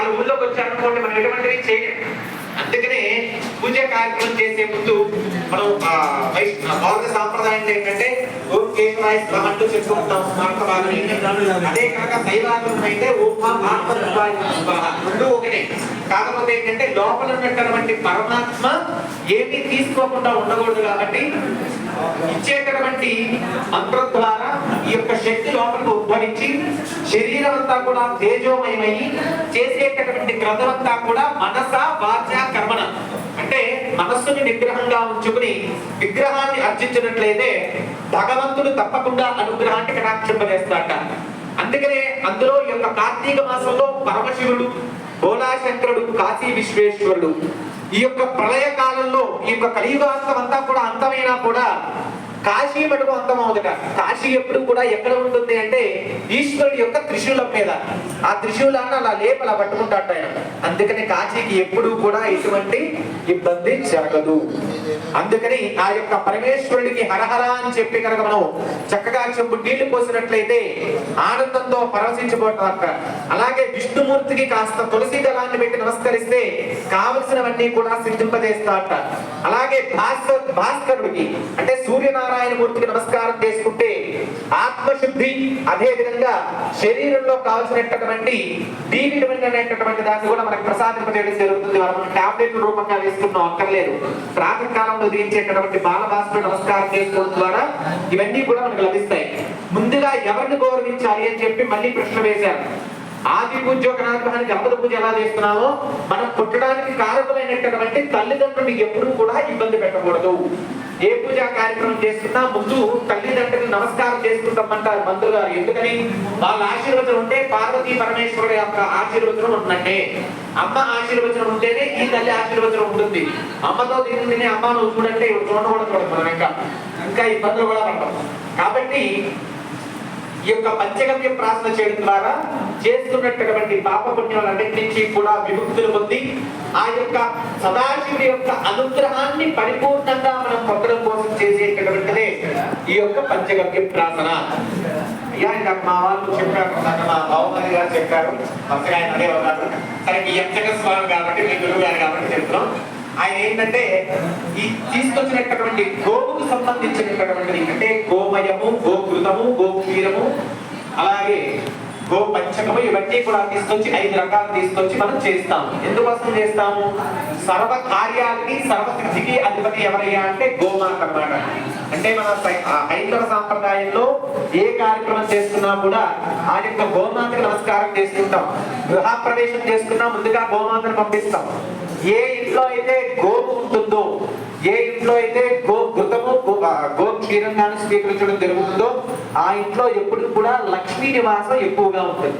వాళ్ళ ఊళ్ళోకి వచ్చారనుకోండి మనం ఎటువంటివి చేయలేం అందుకనే పూజ కార్యక్రమం చేసే ముందు మనం బౌద్ధ సాంప్రదాయం ఏంటంటే ఓం కేశవాయ స్వాహ అంటూ చెప్తూ ఉంటాం. భాగం అదే కాక దైవాగమం అయితే ఓం మా ఆత్మరూపాయ రెండు ఒకటే. కాకపోతే ఏంటంటే లోపల ఉన్నటువంటి పరమాత్మ ఏమీ తీసుకోకుండా ఉండకూడదు కాబట్టి ఇచ్చేటటువంటి మంత్రం ద్వారా ఈ యొక్క శక్తి లోపలికి ఉద్భవించి శరీరం అంతా కూడా తేజోమయమై చేసేటటువంటి క్రతమంతా కూడా మనస వాచ కర్మణ. అంటే మనస్సుని నిగ్రహంగా ఉంచుకుని విగ్రహాన్ని అర్చించినట్లయితే భగవంతుడు తప్పకుండా అనుగ్రహాన్ని కటాక్షింపజేస్తాట అందుకనే అందులో ఈ యొక్క కార్తీక మాసంలో పరమశివుడు భోలాశంకరుడు కాశీ విశ్వేశ్వరుడు. ఈ యొక్క ప్రళయ కాలంలో ఈ యొక్క కలియుగాస్తం అంతా కూడా అంతమైనా కూడా కాశీ మటుకు అంతమవుదట కాశీ ఎప్పుడు కూడా ఎక్కడ ఉంటుంది అంటే ఈశ్వరుడు యొక్క త్రిశూలం మీద. ఆ త్రిశూలాన్ని అలా లేప అలా పట్టుకుంటాడు ఆయన. అందుకని కాశీకి ఎప్పుడూ కూడా ఎటువంటి ఇబ్బంది జరగదు. అందుకని ఆ యొక్క పరమేశ్వరుడికి హరహర అని చెప్పి కనుక మనం చక్కగా చెంపు నీళ్ళు పోసినట్లయితే ఆనందంతో పరవశించబోతారట అలాగే విష్ణుమూర్తికి కాస్త తులసి దళాన్ని పెట్టి నమస్కరిస్తే కావలసినవన్నీ కూడా సిద్ధింపజేస్తారట. అలాగే భాస్కర్ భాస్కరుడికి అంటే సూర్యనారాయణ మూర్తికి నమస్కారం చేసుకుంటే ఆత్మశుద్ధి అదే విధంగా శరీరంలో కావలసినటువంటి డి అనేటటువంటి దాన్ని కూడా మనకు ప్రసాదింపజేయడం జరుగుతుంది. మనం టాబ్లెట్ రూపంగా వేసుకున్నాం అక్కర్లేదు. ప్రాతకాలం కాలంలో దించేటటువంటి బాలభాస్కర్ నమస్కారం చేసుకోవడం ద్వారా ఇవన్నీ కూడా మనకు లభిస్తాయి. ముందుగా ఎవరిని గౌరవించాలి అని చెప్పి మళ్ళీ ప్రశ్న వేశారు. ఆది పూజ్యోగనాగ్రహానికి అమృత పూజ ఎలా చేస్తున్నామో మనం పుట్టడానికి కారకులైనటువంటి తల్లిదండ్రులు ఎప్పుడూ కూడా ఇబ్బంది పెట్టకూడదు. ఏ పూజా కార్యక్రమం చేసుకున్నా ముందు తల్లిదండ్రులు నమస్కారం చేసుకుంటామంటారు మంత్రులు గారు. ఎందుకని? వాళ్ళ ఆశీర్వచనం ఉంటే పార్వతీ పరమేశ్వరుడు యొక్క ఆశీర్వచనం ఉన్నట్టే అమ్మ ఆశీర్వచనం ఉంటేనే ఈ తల్లి ఆశీర్వచనం ఉంటుంది. అమ్మతో తిని అమ్మ నువ్వు చూడంటే చూడకూడదు కూడా మనం ఇంకా. ఇంకా ఇబ్బందులు కూడా పడతాం. కాబట్టి ఈ యొక్క పంచగమ్య ప్రార్థన చేయడం ద్వారా చేస్తున్నటువంటి పాప పుణ్యాలన్నింటి నుంచి కూడా విముక్తులు పొంది ఆ యొక్క సదాశివుడి యొక్క అనుగ్రహాన్ని పరిపూర్ణంగా మనం పొందడం ఈ యొక్క పంచగవ్య ప్రార్థన. అయ్యా ఇంకా మా వాళ్ళు చెప్పారు మా బావమని గారు చెప్పారు. అసలు ఆయన అదే ఉన్నారు. సరే ఈ ఎంచక స్వామి కాబట్టి మీ గురువు గారు కాబట్టి చెప్తున్నాం. ఆయన ఏంటంటే ఈ తీసుకొచ్చినటువంటి గోవుకు సంబంధించినటువంటిది. అంటే గోమయము గోకృతము గోక్షీరము అలాగే గో పంచకము ఇవన్నీ కూడా తీసుకొచ్చి ఐదు రకాలు తీసుకొచ్చి మనం చేస్తాం. ఎందుకోసం చేస్తాము సర్వ కార్యాలకి సర్వశక్తికి అధిపతి ఎవరయ్యా అంటే గోమాత అన్నమాట. అంటే మన హైందవ సాంప్రదాయంలో ఏ కార్యక్రమం చేస్తున్నా కూడా ఆ యొక్క గోమాతకు నమస్కారం చేసుకుంటాం గృహప్రవేశం చేసుకున్నా ముందుగా గోమాతను పంపిస్తాం. ఏ ఇంట్లో అయితే గోవు ఉంటుందో ఏ ఇంట్లో అయితే గో గుతము గో ఆ, గో స్వీకరించడం జరుగుతుందో ఆ ఇంట్లో ఎప్పుడు కూడా లక్ష్మీ నివాసం ఎక్కువగా ఉంటుంది.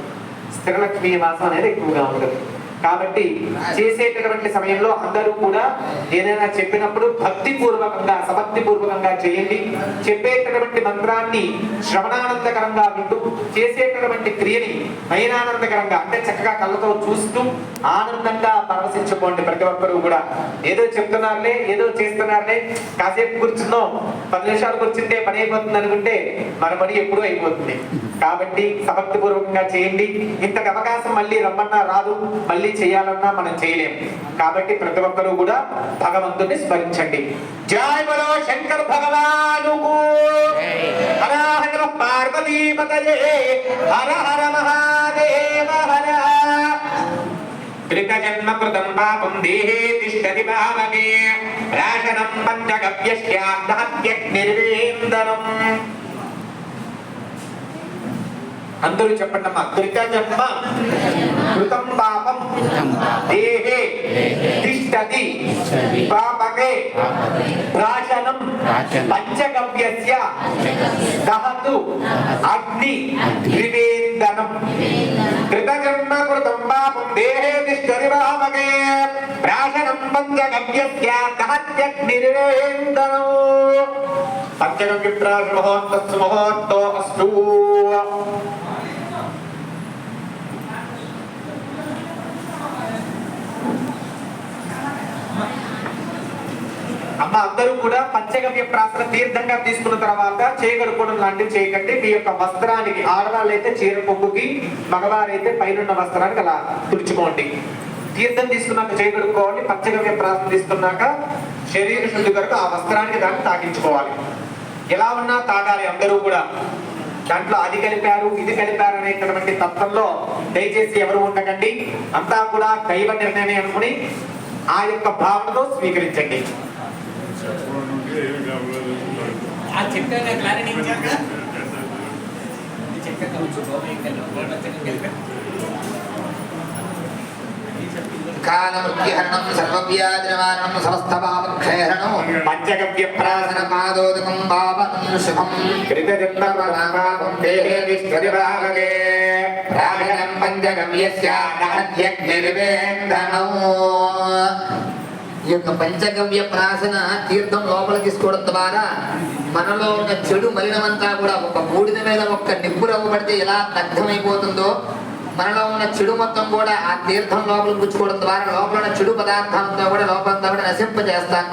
స్థిరలక్ష్మీ నివాసం అనేది ఎక్కువగా ఉంటుంది. కాబట్టి చేసేటటువంటి సమయంలో అందరూ కూడా ఏదైనా చెప్పినప్పుడు భక్తి పూర్వకంగా సమర్థి పూర్వకంగా చేయండి. చెప్పేటటువంటి మంత్రాన్ని శ్రవణానందకరంగా వింటూ చేసేటటువంటి క్రియని నయనానందకరంగా అంటే చక్కగా కళ్ళతో చూస్తూ ఆనందంగా పరవశించుకోండి. ప్రతి ఒక్కరూ కూడా ఏదో చెప్తున్నారులే ఏదో చేస్తున్నారులే కాసేపు కూర్చుందాం. పది నిమిషాలు కూర్చుంటే పని అయిపోతుంది అనుకుంటే మన పని ఎప్పుడూ అయిపోతుంది. కాబట్టి సమర్థపూర్వకంగా పూర్వకంగా చేయండి. ఇంతకు అవకాశం మళ్ళీ రమ్మన్నా రాదు. మళ్ళీ చేయాలన్నా మనం చేయలేం. కాబట్టి ప్రతి ఒక్కరూ కూడా భగవంతుని స్మరించండి. జయ బలో శంకర్ భగవానుకు హర హర పార్వతీపతయే హర హర మహాదేవ హర. అందరూ చెప్పండి అమ్మా. కృతజన్మ కృతం పాపం. దేహే. తిష్టతి. పాపకే. ప్రాశనం పంచగవ్యస్య. దహతు. అగ్ని. త్రివేందనం. కృతజన్మ కృతం పాపం. దేహే తిష్టతి పాపకే. ప్రాశనం పంచగవ్యస్య. దహత్యగ్నిర్వేందనం పంచగవ్య అస్తు. అమ్మ అందరూ కూడా పంచగవ్య ప్రాసన తీర్థంగా తీసుకున్న తర్వాత చేయగడుకోవడం లాంటివి చేయకండి. మీ యొక్క వస్త్రానికి ఆడవాళ్ళు అయితే చీర పొంగుకి మగవారైతే పైనున్న వస్త్రానికి అలా తుడుచుకోండి. తీర్థం తీసుకున్నాక చేయగడుకోవాలి పంచగవ్య ప్రాసన తీసుకున్నాక శరీర శుద్ధి కొరకు ఆ వస్త్రానికి దాన్ని తాగించుకోవాలి. ఎలా ఉన్నా తాగాలి అందరూ కూడా. దాంట్లో అది కలిపారు ఇది కలిపారు అనేటటువంటి తత్వంలో దయచేసి ఎవరు ఉండకండి. అంతా కూడా దైవ నిర్ణయమే అనుకుని ఆ యొక్క భావనతో స్వీకరించండి. ఆ చెప్పాక క్లారిటీ ఇచ్చాక చెప్పాక కొంచెం గోమయంకల్లో గోమయంకల్లో కలిపా కాలమృత్యుహరణం సర్వవ్యాధినివారణం సమస్తపాపక్షయహరణం పంచగవ్య ప్రాసన పాదోదకం పాపం శుభం దేహే పంచగవ్యస్యాగ్నిర్వేందనం ఈ యొక్క పంచగవ్య ప్రాసన తీర్థం లోపల తీసుకోవడం ద్వారా మనలో ఉన్న చెడు మలినమంతా కూడా ఒక బూడిద మీద ఒక్క నిప్పు రవ్వ పడితే ఎలా దగ్ధమైపోతుందో మనలో ఉన్న చెడు మొత్తం కూడా ఆ తీర్థం లోపల పుచ్చుకోవడం ద్వారా లోపల ఉన్న చెడు పదార్థంతో కూడా లోపలంతా కూడా నశింపజేస్తాక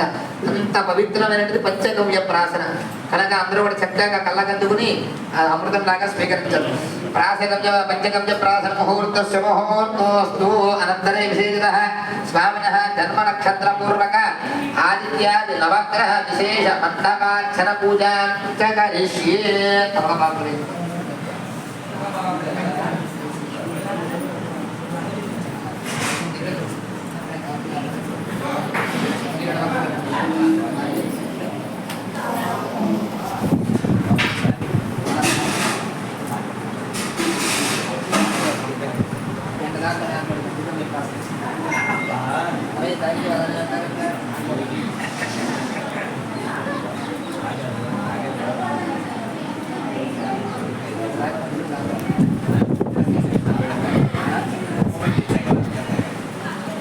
అంత పవిత్రమైనటువంటి పంచగవ్య ప్రాసన. కనుక అందరూ కూడా చక్కగా కళ్ళకద్దుకుని ఆ అమృతం లాగా స్వీకరించారు ప్రాసగవ్య పంచగవ్య ప్రాసన ముహూర్త ముహూర్తోస్తు అనంతరే విశేషత స్వామిన జన్మ నక్షత్ర పూర్వక ఆదిత్యాది నవగ్రహ విశేష మండపార్చన పూజా కరిష్యే తప్పబాబులే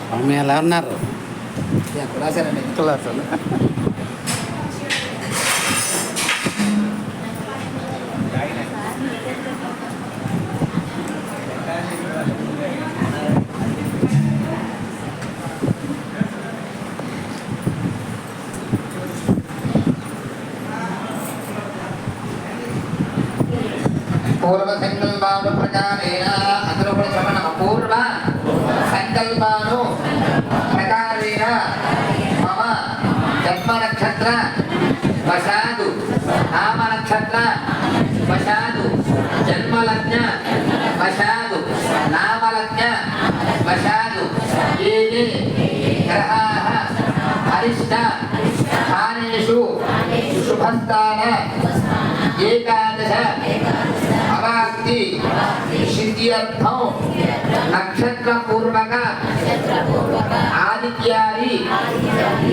స్వామి ఎలా ఉన్నారు కులాసారండి కులాసాలు పూర్వ సంకల్పాను ప్రకారేణ అందరూ కూడా చెప్పండి పూర్వ సంకల్పాను ప్రకారేణ మమ జన్మ నక్షత్ర వశాదు నామ నక్షత్ర వశాదు జన్మలజ్ఞ వశాదు నామలజ్ఞ వశాదు ఏ ఏ గ్రహాः అరిష్ట స్థానేషు శుభస్థాన ఏకాదశ అవాక్తి సిద్ధ్యర్థం నక్షత్ర పూర్వక ఆదిత్యాది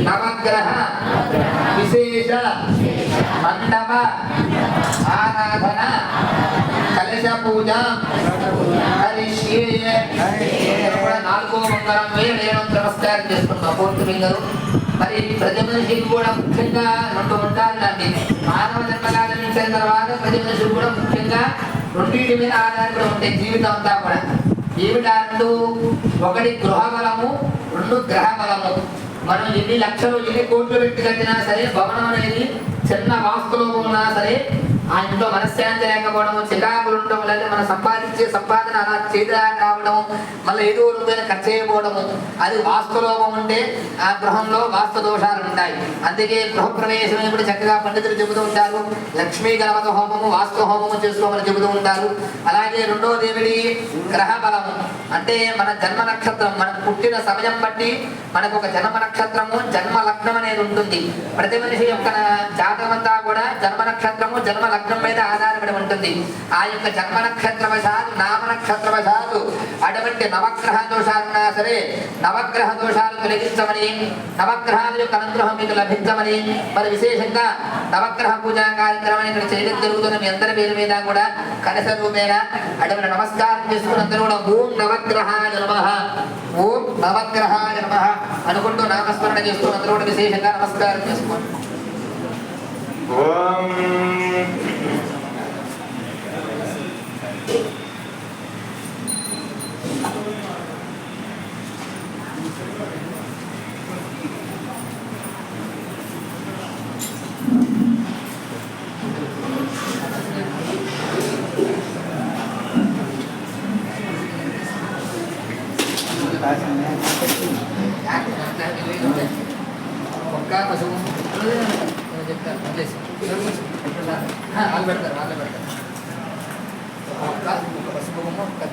నవగ్రహ విశేష మండప ఆరాధన నాలుగో మంగళం వేయ నేను నమస్కారం చేసుకున్నాం పూర్తి ఫింగరు మరి ప్రతి మనిషికి కూడా ముఖ్యంగా రెండు ఉంటారులండి మానవ జన్మలాగరించిన తర్వాత ప్రతి మనిషికి కూడా ముఖ్యంగా రెండింటి మీద ఆధారపడి ఉంటాయి జీవితం అంతా కూడా ఏమిటి రెండు ఒకటి గృహ బలము రెండు గ్రహ బలము మనం ఎన్ని లక్షలు ఎన్ని కోట్లు పెట్టి కట్టినా సరే భవనం అనేది చిన్న వాస్తులో ఉన్నా సరే ఆ ఇంట్లో మనశ్శాంతి లేకపోవడము చికాకులు ఉండడం లేదా మనం సంపాదించే సంపాదన అలా చేదా కావడం మళ్ళీ ఏదో రూపాయలు ఖర్చు చేయకపోవడము అది వాస్తులోపం ఉంటే ఆ గృహంలో వాస్తు దోషాలు ఉంటాయి. అందుకే గృహప్రవేశం కూడా చక్కగా పండితులు చెబుతూ ఉంటారు. లక్ష్మీ గణపతి హోమము వాస్తు హోమము చేసుకోమని చెబుతూ ఉంటారు. అలాగే రెండో ఏమిటి గ్రహ బలము అంటే మన జన్మ నక్షత్రం మనం పుట్టిన సమయం బట్టి మనకు ఒక జన్మ నక్షత్రము జన్మ లగ్నం అనేది ఉంటుంది. ప్రతి మనిషి యొక్క జాతకం అంతా కూడా జన్మ నక్షత్రము జన్మ లగ్నం మీద ఆధారపడి ఉంటుంది. ఆ యొక్క జన్మ నక్షత్రవశాలు నామ నక్షత్రవశాలు అటువంటి నవగ్రహ దోషాలున్నా సరే నవగ్రహ దోషాలు తొలగించమని నవగ్రహాల యొక్క అనుగ్రహం మీకు లభించమని మరి విశేషంగా నవగ్రహ పూజా కార్యక్రమం ఇక్కడ చేయడం జరుగుతున్న మీ అందరి పేరు మీద కూడా కలశ రూపేణ అటువంటి నమస్కారం చేసుకుని కూడా ఓం నవగ్రహాయ నమ ఓం నవగ్రహాయ నమ అనుకుంటూ నామస్మరణ చేస్తూ కూడా విశేషంగా నమస్కారం చేసుకోండి. ఓం ఒక్క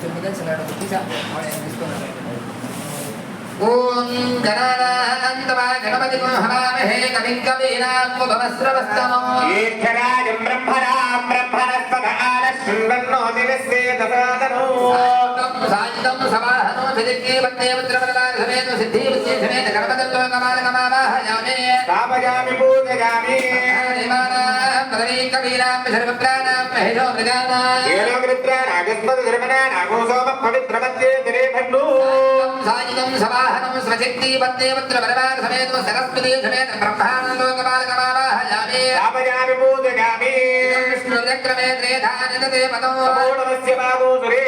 పసుపు బొమ్మ ఒక చెప్పుగా చిన్నాడు తీసా తీసుకున్నారు ఓం గణానాంతమా గణపతి హవామహే కవిం కవీనాత్మభవస్రవస్తమో ఏకరాజం బ్రహ్మణాం బ్రహ్మణస్పదాన శృణ్వన్నో దివస్సే దశాదనో సాయుధం సమాహనో సజగ్గే వందే పుత్రపదలార సమేత సిద్ధి బుద్ధి సమేత గణపతిలో కమాల కమావాహయామే స్థాపయామి పూజయామి దేవానాం పదవీ కవీనాం సర్వప్రాణాం మహేషో మృగానాం దినే సాయుధం సమాహనం స్వశక్తి వందే పుత్రపదలార సమేత సరస్వతి సమేత బ్రహ్మానందో కమాల కమావాహయామే స్థాపయామి పూజయామి. విష్ణుచక్రమే త్రేధానిదే పదో సమూఢమస్య బాగోసురే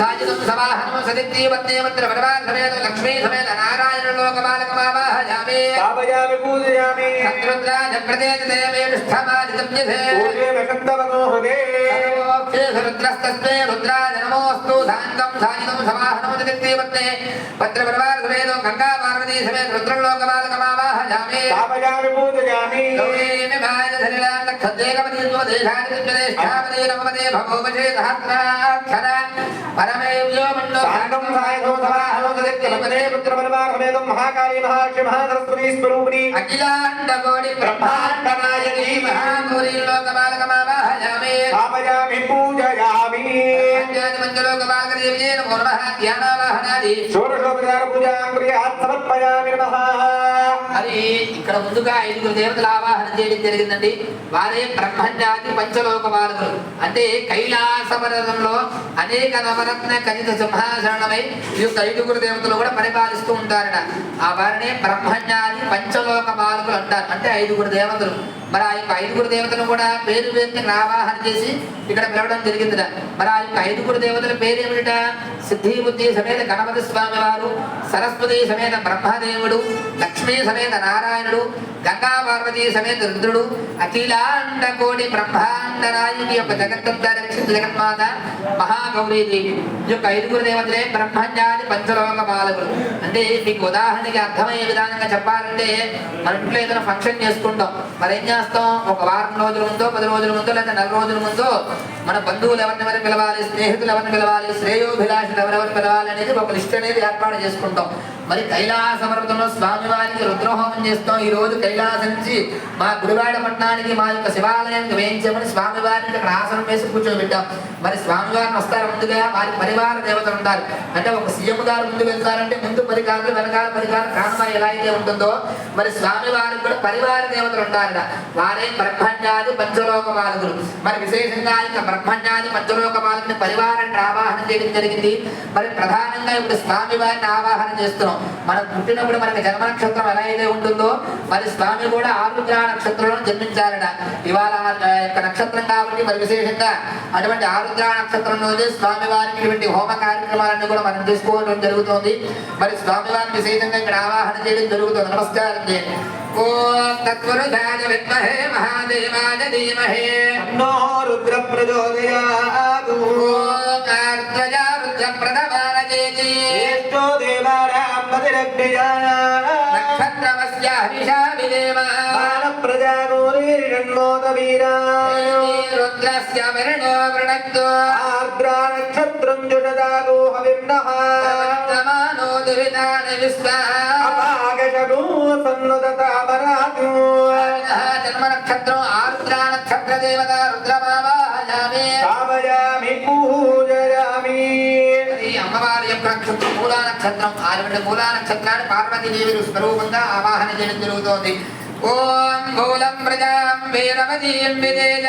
సాయుధం సమాహనం సదిత్తి వందే పుత్రపదలార సమేత లక్ష్మీ సమేత నారాయణ లోకమాల కమావాహయామే స్థాపయామి రుద్రస్తస్మే రుద్రాయ నమోస్తు. ధాంతం సాయితం సమాహనం జగత్తేవత్తే పత్రపరవార సమేతో గంగా పార్వతీ సమేత రుద్రంలోకమాలకమావాహయామి స్థాపయామి పూజయామి గౌరీమి భాజధరిలాంత ఖద్వేకమతి స్వదేశాదిత్యదేష్టామదే నమదే భగోవచే సహస్రాక్షర పరమే వ్యోమన్నో సాంగం సాయధో సమాహనో సదిత్యమపదే పుత్రపరమాహమేదం మహాకాళీ మహాశి మహాసరస్వతీ స్వరూపిణి. అఖిలాండ బ్రహ్మాండ నాయకీ మహాగౌరీ పూజయామి పంచాయతమంచలోకమాలకదేవ్యే నమో నమః ధ్యానావాహనాది షోడశోపచార పూజాం సమర్పయామి నమః అది ఇక్కడ ముందుగా ఐదుగురు దేవతల ఆవాహన చేయడం జరిగిందండి వారే బ్రహ్మణ్యాది పంచలోక బాలకులు అంటే కైలాసపరంలో అనేక నవరత్న కనిత సింహాసరణమై ఈ యొక్క ఐదుగురు దేవతలు కూడా పరిపాలిస్తూ ఉంటారట ఆ వారినే బ్రహ్మణ్యాది పంచలోక బాలకులు అంటారు అంటే ఐదుగురు దేవతలు మరి ఆ యొక్క ఐదుగురు దేవతలు కూడా పేరు పేరుని ఇక్కడ ఆవాహన చేసి ఇక్కడ పిలవడం జరిగిందిట. మరి ఆ యొక్క ఐదుగురు దేవతల పేరు ఏమిట సిద్ధి బుద్ధి సమేత గణపతి స్వామి వారు సరస్వతి సమేత బ్రహ్మదేవుడు లక్ష్మీ సమేత నారాయణుడు గంగా పార్వతీ సమేత రుద్రుడు అఖిలాండ కోటి బ్రహ్మాండ నాయకి యొక్క జగత్తంతా రక్షిత జగన్మాత మహాగౌరీదేవి ఈ యొక్క ఐదుగురు దేవతలే బ్రహ్మజ్ఞాని పంచలోక బాలకులు అంటే మీకు ఉదాహరణకి అర్థమయ్యే విధానంగా చెప్పాలంటే మన ఇంట్లో ఏదైనా ఫంక్షన్ చేసుకుంటాం. మరి ఏం చేస్తాం? ఒక వారం రోజుల ముందో పది రోజుల ముందో లేదా నెల రోజుల ముందో మన బంధువులు ఎవరిని ఎవరిని పిలవాలి స్నేహితులు ఎవరిని పిలవాలి శ్రేయోభిలాషులు ఎవరెవరిని పిలవాలి అనేది ఒక లిస్ట్ అనేది ఏర్పాటు చేసుకుంటాం. మరి కైలాస పర్వతంలో స్వామివారికి రుద్రహోమం చేస్తాం. ఈ రోజు కైలాసం నుంచి మా గుడివాడ పట్టణానికి మా యొక్క శివాలయానికి వేయించామని స్వామివారిని ఇక్కడ ఆసనం వేసి కూర్చోబెట్టాం. మరి స్వామివారిని వస్తారు ముందుగా వారి పరివార దేవతలు ఉంటారు. అంటే ఒక సీఎం గారు ముందు వెళ్తారంటే ముందు పరికారులు వెనకాల పరికారం కానుమ ఎలా అయితే ఉంటుందో మరి స్వామివారికి కూడా పరివార దేవతలు ఉంటారట. వారే బ్రహ్మణ్యాది పంచలోక బాలకులు మరి విశేషంగా ఇంకా బ్రహ్మణ్యాది పంచలోక బాలకుని పరివారాన్ని ఆవాహన చేయడం జరిగింది. మరి ప్రధానంగా ఇప్పుడు స్వామివారిని ఆవాహన చేస్తున్నాం. మనం పుట్టినప్పుడు మనకి జన్మ నక్షత్రం ఎలా అయితే ఉంటుందో మరి స్వామి కూడా ఆరుద్ర నక్షత్రంలో జన్మించారట. ఇవాళ యొక్క నక్షత్రం కాబట్టి మరి విశేషంగా అటువంటి ఆరుద్ర నక్షత్రం రోజే స్వామి వారికి ఇటువంటి హోమ కార్యక్రమాలన్నీ కూడా మనం చేసుకోవడం జరుగుతుంది. మరి స్వామి వారిని విశేషంగా ఇక్కడ ఆవాహన చేయడం జరుగుతుంది. నమస్కారం చేయండి. ఓం విద్మహే మహాదేవాయ ధీమహే. తన్నో రుద్ర ప్రచోదయాతు ఓం ఆర్ద్రజా రుద్ర ప్రథమానజేతి జ్యేష్ఠో దేవానాం పతిరగ్నిజాయ నక్షత్రమస్య హరిషా విదేవ బాల ప్రజానోరీరణ్మోద వీరాయ రుద్రస్య విరణో వృణక్తో ఆర్ద్రా నక్షత్రం జుషదాగో హవిర్నః నక్షత్రం మూలా మూలా నక్షత్రాన్ని పార్వతీదేవి స్వరూపంగా ఆవాహన చేయడం జరుగుతోంది. ఓం మూలం ప్రజాం వీరవతీం విదేజ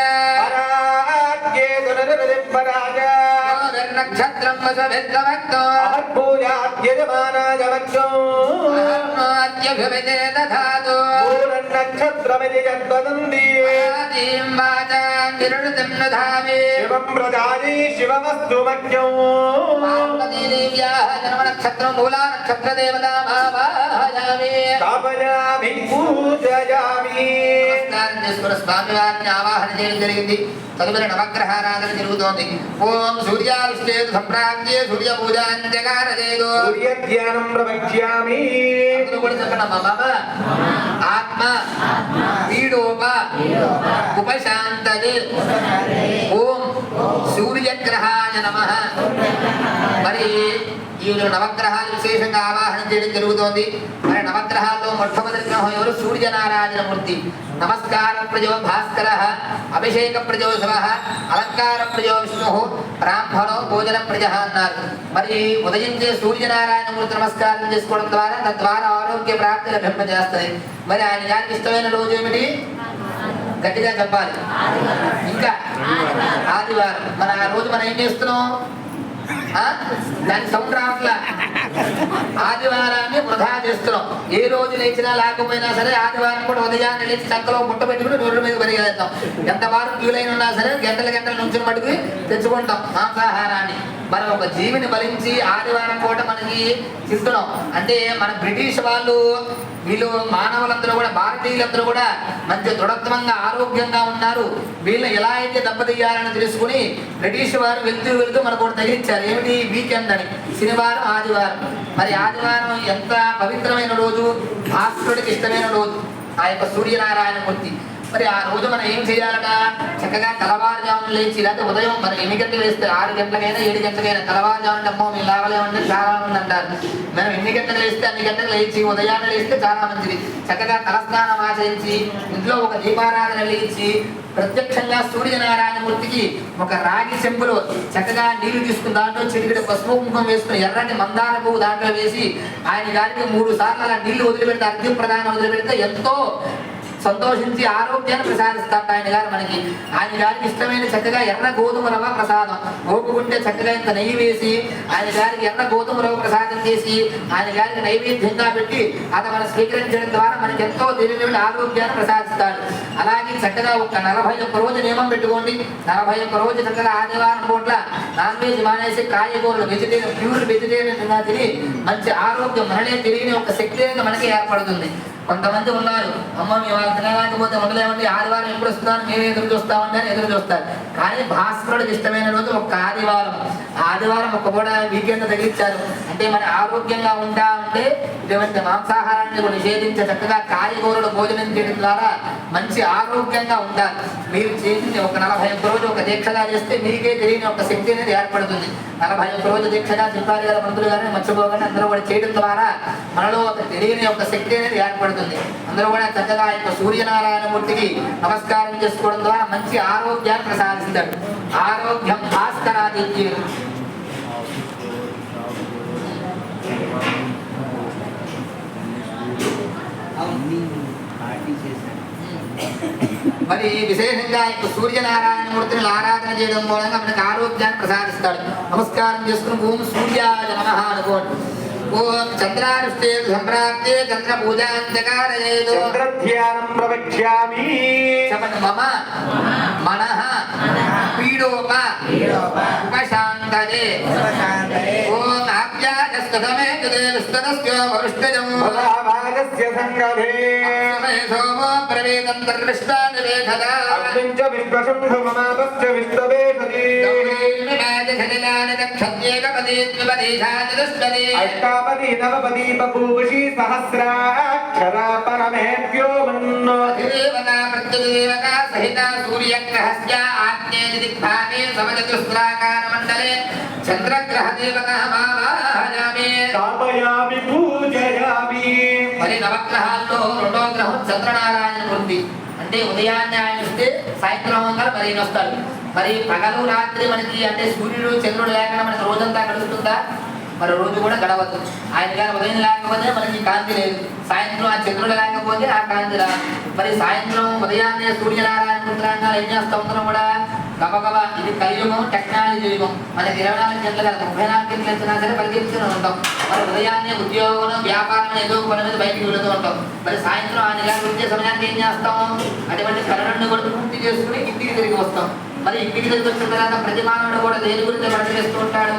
యద్వదంది ఆదీం వాచా నిరుణితం దధామి శివం ప్రజాని శివమస్తు మధ్యం పార్వతీదేవ్యాः జన్మనక్షత్రం మూలా నక్షత్ర దేవతా భావాయామి స్థాపయామి పూజయామి నమస్కారం చేసుకున్న స్వామివారిని ఆవాహన చేయడం జరిగింది తదుపరి నవగ్రహారాధన జరుగుతోంది ఓం సూర్యాభిషేక సంప్రాప్తే సూర్య పూజాంజకార చేయదు సూర్య ధ్యానం ప్రవక్ష్యామి అందరూ కూడా చెప్పండి మమ ఆత్మ పీడోప ఉపశాంతదే ఓం సూర్యగ్రహాయ నమ. మరి ఈరోజు నవగ్రహాలు విశేషంగా ఆవాహనం చేయడం జరుగుతోంది. మరి నవగ్రహాల్లో మొట్టమొదటి గ్రహం ఎవరు? సూర్యనారాయణ మూర్తి నమస్కార ప్రజో భాస్కర అభిషేక ప్రజో శివ అలంకార ప్రజో విష్ణు బ్రాహ్మణో భోజన ప్రజ అన్నారు. మరి ఉదయించే సూర్యనారాయణ మూర్తి నమస్కారం చేసుకోవడం ద్వారా తద్వారా ఆరోగ్య ప్రాప్తి లభింపజేస్తుంది. మరి ఆయన గారికి ఇష్టమైన రోజు ఏమిటి? గట్టిగా చెప్పాలి. ఇంకా? ఆదివారం. మన ఆ రోజు మనం ఏం చేస్తున్నాం? దాని సౌండ్ రావట్లా? ఆదివారాన్ని వృధా చేస్తున్నాం. ఏ రోజు లేచినా లేకపోయినా సరే ఆదివారం కూడా ఉదయాన్నే లేచి చక్కలో ముట్ట పెట్టుకుని రోడ్డు మీద పరిగెత్తాం. ఎంత వారం క్యూలైన ఉన్నా సరే గంటల గంటల నుంచి మటుకు తెచ్చుకుంటాం మాంసాహారాన్ని. మనం ఒక జీవిని బలించి ఆదివారం పూట మనకి ఇస్తున్నాం. అంటే మన బ్రిటిష్ వాళ్ళు వీళ్ళు మానవులందరూ కూడా భారతీయులందరూ కూడా మంచి దృఢత్వంగా ఆరోగ్యంగా ఉన్నారు. వీళ్ళు ఎలా అయితే దెబ్బతీయాలని తెలుసుకుని బ్రిటిష్ వారు వెళ్తూ వెళ్తూ మనకు ఒకటి తగిలించారు ఏమిటి? వీకెండ్ అని. శనివారం ఆదివారం. మరి ఆదివారం ఎంత పవిత్రమైన రోజు? భాస్కరుడికి ఇష్టమైన రోజు. ఆ యొక్క సూర్యనారాయణ మూర్తి. మరి ఆ రోజు మనం ఏం చేయాలట? చక్కగా తెల్లవారుజామున లేచి లేకపోతే ఉదయం మనం ఎన్ని గంటలు వేస్తే ఆరు గంటలకైనా ఏడు గంటలకైనా తెల్లవారుజామున అమ్మో మేము లేవలేమంటే చాలా మంది అంటారు. మనం ఎన్ని గంటలు వేస్తే అన్ని గంటలు లేచి ఉదయాన్నే లేస్తే చాలా మంచిది. చక్కగా తలస్నానం ఆచరించి ఇంట్లో ఒక దీపారాధన వెలిగించి ప్రత్యక్షంగా సూర్యనారాయణ మూర్తికి ఒక రాగి చెంబులో చక్కగా నీళ్ళు తీసుకుని దాంట్లో చిటికెడు పసుపు కుంకుమ వేసుకుని ఎర్రటి మందార పువ్వు దాంట్లో వేసి ఆయన గారికి మూడు సార్లు అలా నీళ్ళు వదిలిపెడితే అగ్ని ప్రధానం వదిలిపెడితే ఎంతో సంతోషించి ఆరోగ్యాన్ని ప్రసాదిస్తాడు ఆయన గారు మనకి. ఆయన గారికి ఇష్టమైన చక్కగా ఎర్ర గోధుమ రవ ప్రసాదం. ఓపుకుంటే చక్కగా ఇంత నెయ్యి వేసి ఆయన గారికి ఎర్ర గోధుమ రవ ప్రసాదం చేసి ఆయన గారికి నైవేద్యంగా పెట్టి అది మనం స్వీకరించడం ద్వారా మనకి ఎంతో తెలియని ఆరోగ్యాన్ని ప్రసాదిస్తాడు. అలాగే చక్కగా ఒక నలభై ఒక్క రోజు నియమం పెట్టుకోండి. నలభై ఒక్క రోజు చక్కగా ఆదివారం పూట్ల నాన్ వెజ్ మానేసి కాయగూరలు వెజిటేరియన్ ప్యూర్ వెజిటేరియన్ తిని మంచి ఆరోగ్యం మననే తెలియని ఒక శక్తి మనకి ఏర్పడుతుంది. కొంతమంది ఉన్నారు. అమ్మ మేము వాళ్ళు తినలేకపోతే ఉండలేమండి ఆదివారం ఎప్పుడు వస్తున్నారు మేము ఎదురు చూస్తామని అని ఎదురు చూస్తారు. కానీ భాస్కరుడికి ఇష్టమైన రోజు ఒక ఆదివారం. ఆదివారం ఒక కూడా వీకెండ్ తగిలించారు అంటే మన ఆరోగ్యంగా ఉంటా ఉంటే ఇటువంటి మాంసాహారాన్ని నిషేధించే చక్కగా కాయగూరలు భోజనం చేయడం ద్వారా మంచి ఆరోగ్యంగా ఉండాలి. మీరు చేసింది ఒక నలభై ఒక్క రోజు ఒక దీక్షగా చేస్తే మీకే తెలియని ఒక శక్తి అనేది ఏర్పడుతుంది. నలభై ఒక్క రోజు దీక్షగా చెప్పారు గారు మంత్రులు గారిని మర్చిపోకుండా అందరూ కూడా చేయడం ద్వారా మనలో ఒక తెలియని ఒక శక్తి అనేది ఏర్పడుతుంది. అందరూ కూడా చక్కగా ఆ యొక్క సూర్యనారాయణమూర్తికి నమస్కారం చేసుకోవడం ద్వారా మంచి ఆరోగ్యాన్ని ప్రసాదిస్తాడు ఆరోగ్యం భాస్కరాదిత్యుడు. మరి విశేషంగా ఇప్పుడు సూర్యనారాయణ మూర్తిని ఆరాధన చేయడం మూలంగా మనకి ఆరోగ్యాన్ని ప్రసాదిస్తాడు. నమస్కారం చేసుకుని ఓం సూర్యాయ నమ అనుకోండి. ఓం చంద్రానుష్ఠే సంప్రాప్తే చంద్ర పూజాంతకారయేదు చంద్ర ధ్యానం ప్రవక్ష్యామి. చెప్పండి మమ మనః పీడోప ఉపశాంతదే ఓం ఆప్యాయస్తమే దేవస్తదస్య వరుష్టజం భగవాగస్య సంగమే అక్షమే సోమో ప్రవేదంతర్విష్టానివేఖదా అగ్నించ విశ్వశంభుమమాపశ్చ విశ్వవేషతి అష్టాపది నవపది బభూషి సహస్రాక్షర పరమేభ్యోమన్ చంద్రగ్రహ దేవత స్థాపయామి పూజయామి. మరి నవగ్రహాల్లో రెండో గ్రహం చంద్రనారాయణ మూర్తి అంటే ఉదయాన్నే ఆయన వస్తే సాయంత్రం అవ్వగానే మరి వస్తాడు మరి పగలు రాత్రి మనకి అంటే సూర్యుడు చంద్రుడు లేకుండా మనకి రోజంతా గడుస్తుందా? మరి రోజు కూడా గడవద్దు ఆయన గారు ఉదయం లేకపోతే మనకి కాంతి లేదు. సాయంత్రం ఆ చంద్రుడు లేకపోతే ఆ కాంతి రా మరి సాయంత్రం ఉదయాన్నే సూర్యనారాయణ పుత్రాంగా ఏం చేస్తా ఉంటాం కూడా గబగబ ఇది కలియుగం టెక్నాలజీ యుగం. మనకి ఇరవై నాలుగు గంటలు కదా ముప్పై నాలుగు గంటలు వచ్చినా సరే పరిగెత్తుతూనే ఉంటాం. మరి ఉదయాన్నే ఉద్యోగం వ్యాపారం ఏదో పని మీద బయటికి వెళుతూ ఉంటాం. మరి సాయంత్రం ఆ గారు వచ్చే సమయానికి ఏం చేస్తాం? అటువంటి పనులన్నీ కూడా పూర్తి చేసుకుని ఇంటికి తిరిగి వస్తాం. మరి ఇంటికి తిరిగి వచ్చిన తర్వాత ప్రతి మానవుడు కూడా దేని గురించి పరిశీలిస్తూ ఉంటాడు?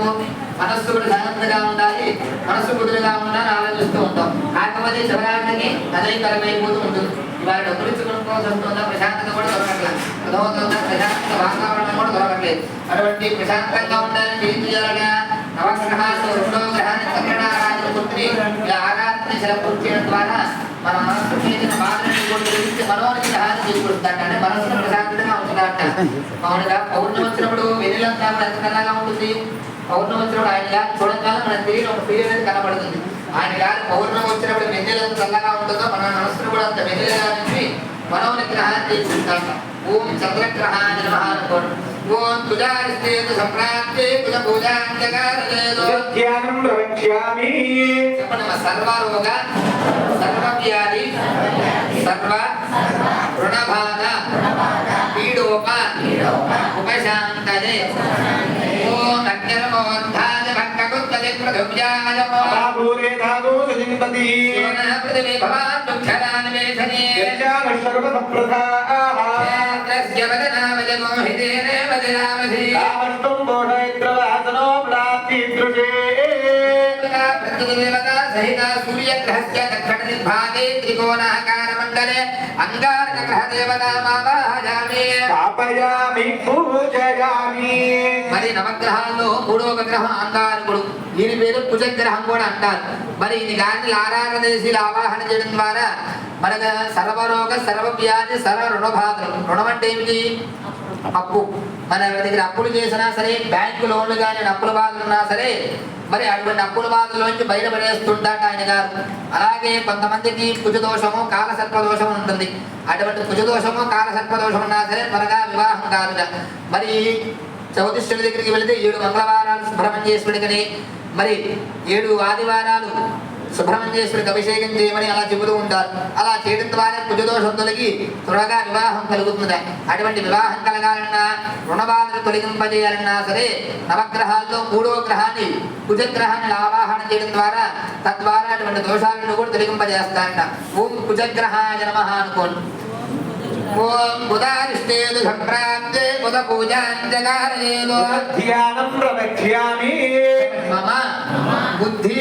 మనస్సు కూడా జాగ్రత్తగా ఉండాలి. మనస్సు కుదురుగా ఉండాలని ఆలోచిస్తూ ఉంటాం. కాకపోతే శివరాత్రికి అదైకరమైపోతూ ఉంటుంది. ఇవాళ డబ్బులు ఇచ్చి వస్తుందా ప్రశాంతత కూడా దొరకట్లేదు. అర్థమవుతుందా ప్రశాంతత వాతావరణం కూడా దొరకట్లేదు. అటువంటి ప్రశాంతంగా ఉండాలంటే ఏం చేయాలగా నవగ్రహాలు రెండో గ్రహాన్ని చక్రనారాయణ పుత్రి ఇలా ఆరాధన శిల చేయడం ద్వారా మన మనస్సు చేసిన బాధలను కూడా తెలిసి మనోనికి సహాయం చేకూరుస్తాట అంటే మనస్సును ప్రశాంతంగా ఉంచుతాట మామూలుగా పౌర్ణమి వచ్చినప్పుడు వెన్నెలంతా కూడా ఎంత తెల్లగా ఉంటుంది. పౌర్ణమి వచ్చినప్పుడు ఆయన చూడంగానే మన తెలియని ఒక ఫీల్ అనేది కనబడుతుంది. ఆయన గారు పౌర్ణమి వచ్చినప్పుడు వెన్నెల ఎంత చల్లగా ఉంటుందో మన మనస్సును కూడా అంత వెన్నెలగా నుంచి మనోని గ్రహాన్ని తీసుకుంటాం ఓం చంద్రగ్రహాన్ని నమః అనుకోండి ఓం తుజారిస్తేతు సంప్రాప్తే కుజ పూజాంజగారలేదు ధ్యానం ప్రవక్ష్యామి. చెప్పండి మా సర్వరోగ సర్వవ్యాధి సర్వ రుణబాధ. పీడోప ఉపశాంతదే ఓం అగ్నిర్మోద్ధాయ భక్తకుత్తజ ప్రధువ్యాయ బాబూరే ధాదు సుజింపతి పృథివీ భవాన్ దుఃఖదానవేశనే యజ్ఞాన సర్వసప్రధాః క్షేత్రస్య వదనామజ మోహితేనే వదనామధి కామస్తం బోధైత్రవాసనో దేవత మావాహయామి స్థాపయామి పూజయామి మరి నవగ్రహాల్లో మూడవ గ్రహం అంగారకుడు. దీని పేరు కుజగ్రహం కూడా అంటారు. మరి ఇది గారిని ఆరాధన చేసి ఆవాహన చేయడం ద్వారా మనకు సర్వరోగ సర్వవ్యాధి సర్వ రుణబాధలు రుణం అంటే ఏమిటి? అప్పు. మన దగ్గర అప్పులు చేసినా సరే బ్యాంకు లోన్లు కానీ అప్పుల బాధలు ఉన్నా సరే మరి అటువంటి అప్పుల బాధలోంచి బయటపడేస్తుంటాట ఆయన గారు. అలాగే కొంతమందికి కుజదోషము కాలసర్పదోషం ఉంటుంది. అటువంటి కుజదోషము కాలసర్పదోషం ఉన్నా సరే త్వరగా వివాహం కాదుట. మరి చౌతిష్ఠుడి దగ్గరికి వెళితే ఏడు మంగళవారాలు సుబ్రహ్మణ్యేశ్వరుడికని మరి ఏడు ఆదివారాలు సుబ్రహ్మణ్యేశ్వరికి అభిషేకం చేయమని అలా చెబుతూ ఉంటారు. అలా చేయడం ద్వారా కుజదోషం తొలగి త్వరగా వివాహం కలుగుతుంది. అటువంటి వివాహం కలగాలన్నా రుణబాధలు తొలగింపజేయాలన్నా సరే నవగ్రహాల్లో మూడో గ్రహాన్ని కుజగ్రహాన్ని ఆవాహన చేయడం ద్వారా తద్వారా అటువంటి దోషాలను కూడా తొలగింపజేస్తారట ఓం కుజగ్రహాయ నమః అనుకోండి. ఓం బుధారిష్టేదు సంప్రాప్తే బుధ పూజాంజగారయేదో ధ్యానం ప్రవక్ష్యామి. మమ బుద్ధి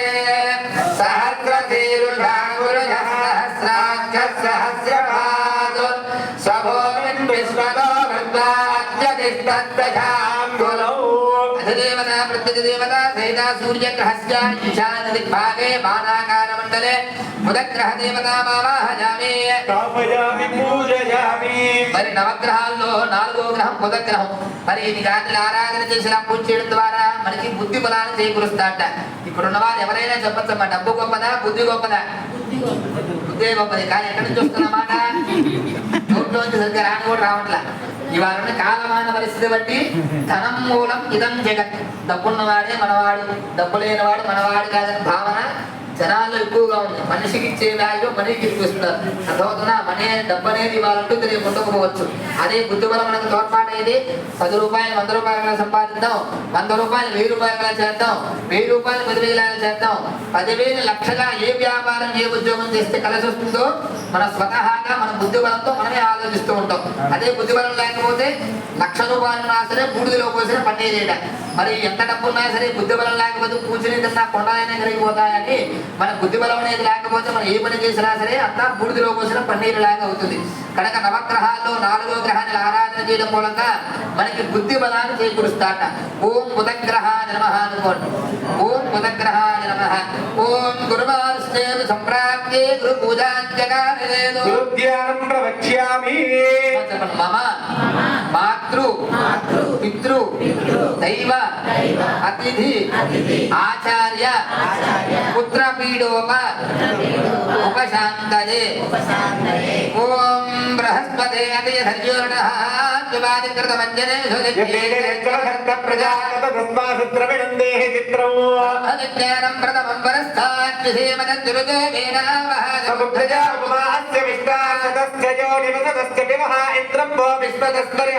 అధిదేవత ప్రత్యధిదేవత సహిత సూర్యగ్రహస్య ఈశాన్య దిగ్భాగే బాణాకార మండలే బుధగ్రహ దేవత మావాహయామి స్థాపయామి పూజయామి మరి నవగ్రహాల్లో నాలుగో గ్రహం బుధగ్రహం మరి ఇది గాలిని ఆరాధన చేసిన పూజ చేయడం ద్వారా మనకి బుద్ధి బలాన్ని చేకూరుస్తాట. ఇప్పుడున్న వారు ఎవరైనా చెప్పచ్చమ్మా డబ్బు గొప్పదా? బుద్ధి గొప్పదా. బుద్ధి గొప్పది. కానీ ఎక్కడి నుంచి వస్తున్నమాట? నోట్లోంచి సరిగ్గా రాని కూడా రావట్లా. ఇవాళ ఉన్న కాలమాన పరిస్థితి బట్టి ధనం మూలం ఇదం జగత్. డబ్బున్నవాడే మనవాడు డబ్బు లేనివాడు మనవాడు కాదని భావన జనాల్లో ఎక్కువగా ఉంది. మనిషికి ఇచ్చే వాల్యూ మనీకి ఎక్కువ ఇస్తున్నారు మనీ డబ్బు అనేది ఇవాళ ఉంటుంది రేపు ఉండకపోవచ్చు. అదే బుద్ధి వల్ల మనకు తోడ్పాటైతే పది రూపాయలు వంద రూపాయలు సంపాదిద్దాం. వంద రూపాయలు వెయ్యి రూపాయలు చేద్దాం. వెయ్యి రూపాయలు పదివేల చేద్దాం. పదివేలు లక్షగా ఏ వ్యాపారం ఏ ఉద్యోగం చేస్తే కలిసి వస్తుందో మన స్వతహాగా మన బుద్ధి బలంతో మనమే ఆలోచిస్తూ ఉంటాం. అదే బుద్ధి బలం లేకపోతే లక్ష రూపాయలు ఉన్నా సరే బూడిదలో పోసిన పని చేయడం? మరి ఎంత డబ్బు ఉన్నా సరే బుద్ధి బలం లేకపోతే కూర్చుని తిన్నా కొండలైనా కరిగిపోతాయని మన బుద్ధి బలం అనేది లేకపోతే మనం ఏ పని చేసినా సరే అంతా బూడిదలో పోసిన పన్నీరు లాగా అవుతుంది. కనుక నవగ్రహాల్లో నాలుగో గ్రహాన్ని ఆరాధన చేయడం మూలంగా మనకి బుద్ధి బలాన్ని చేకూరుస్తాట ఓం బుధగ్రహాయ నమః అనుకోండి. ఓం బుధగ్రహాయ నమః. ఓం గురువార్స్తేను సంప్రాప్తే గురు చెప్పండి మమ. మాతృ పితృ దైవ అతిథి ఆచార్య పుత్రపీడోప ఉపశాంతయే. ఓం బృహస్పతే ప్రథమం ఇంద్రం విశ్వదస్పరి